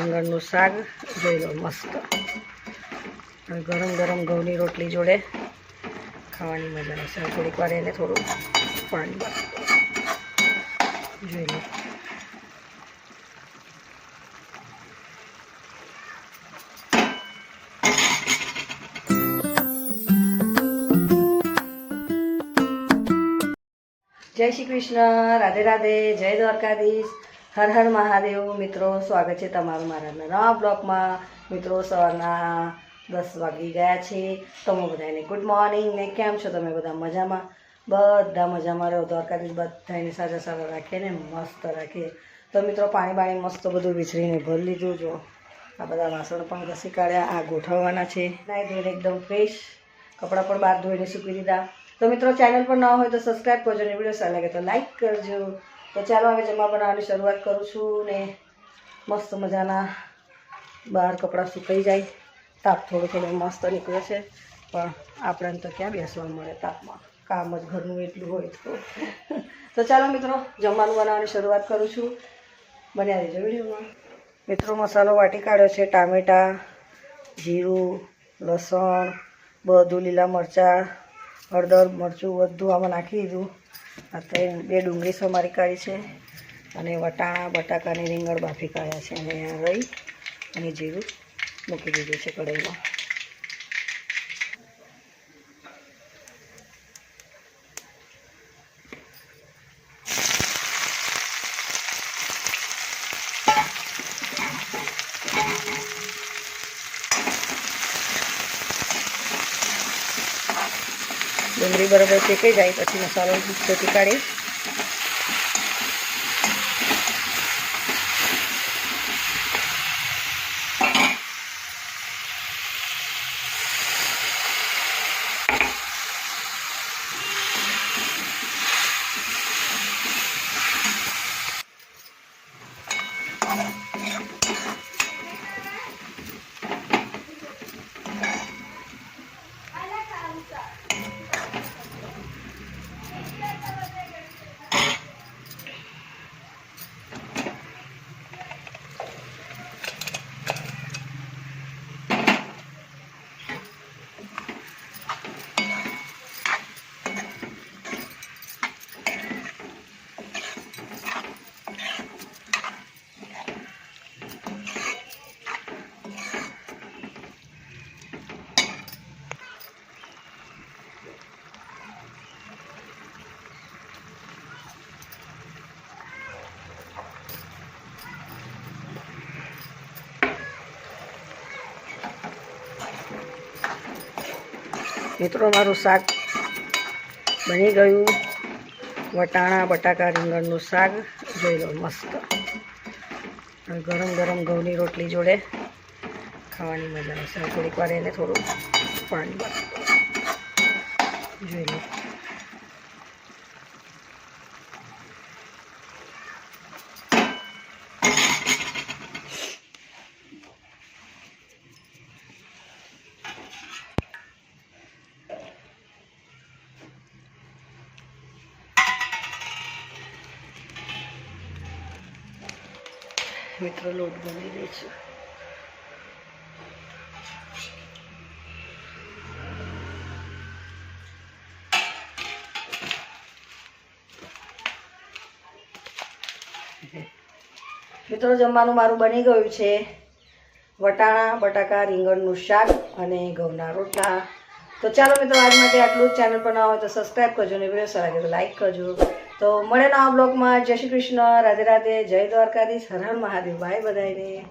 રીંગણનું શાક, જોઈ લો મસ્ત. ગરમ ગરમ ઘઉંની રોટલી જોડે ખાવાની મજા આવશે. થોડીક વાર એને થોડું પાણી જોઈ લો. જય શ્રી કૃષ્ણ. રાધે રાધે. જય દ્વારકાધીશ. હર હર મહાદેવ. મિત્રો, સ્વાગત છે તમારું મારા નવા બ્લોગમાં. મિત્રો, સવારના દસ વાગી ગયા છે. તમે બધાને ગુડ મોર્નિંગ ને કેમ છો તમે બધા? મજામાં? બધા મજામાં રહો. દ્વારકાધીશ બધાને સાજા સારા રાખે ને મસ્ત રાખે. તો મિત્રો, પાણી બાણી મસ્ત બધું વિચરીને ભરી લીધું. જો, આ બધા વાસણ પણ ઘસી કાઢ્યા. આ ગોઠવવાના છે. નાઈ ધોઈને એકદમ ફ્રેશ કપડાં પણ બહાર ધોઈને સૂકી દીધા. તો મિત્રો ચેનલ પર ન હોય તો સબસ્ક્રાઈબ કરજો ને વીડિયો સારા લાગે તો લાઈક કરજો. તો ચાલો હવે જમવા બનાવવાની શરૂઆત કરું છું ને મસ્ત મજાના બહાર કપડાં સુકાઈ જાય. તાપ થોડો થોડો મસ્ત નીકળે છે. પણ આપણને તો ક્યાં બેસવા મળે તાપમાં? કામ જ ઘરનું એટલું હોય તો. તો ચાલો મિત્રો, જમવાનું બનાવવાની શરૂઆત કરું છું. બન્યા રહેજો વિડીયોમાં. મિત્રો, મસાલો વાટી કાઢ્યો છે, ટામેટાં, જીરું, લસણ, બધું લીલા મરચાં, હળદર, મરચું બધું આમાં નાખી દીધું. અત્યારે બે ડુંગળી મારી કાઢી છે અને વટાણા બટાકાની રીંગણ બાફી કાઢ્યા છે. અને આ રહી અને જીરું મૂકી દીધું છે કઢાઈમાં. ડુંગળી બરાબર શેકાઈ જાય પછી મસાલો ચોટી કાઢી મિત્રો, મારું શાક બની ગયું. વટાણા, બટાકા, રીંગણનું શાક. જોઈ લો, મસ્ત. ગરમ ગરમ ઘઉંની રોટલી જોડે ખાવાની મજા આવશે. થોડીક વાર એને થોડું પાણી જોઈ લો. મિત્રો લોટ રહી છે. મિત્રો, જમવાનું મારું બની ગયું છે. વટાણા, બટાકા, રીંગણનું શાક અને ઘઉંના રોટલા. તો ચાલો મિત્રો, આજ માટે આટલું જ. ચેનલ પર ના હોય તો સબસ્ક્રાઈબ કરજો અને વીડિયો સારા લાઈક કરજો. તો મળે નવા બ્લોગમાં. જય શ્રી કૃષ્ણ. રાધે રાધે. જય દ્વારકાધીશ. હર મહાદેવ. બાય બધાને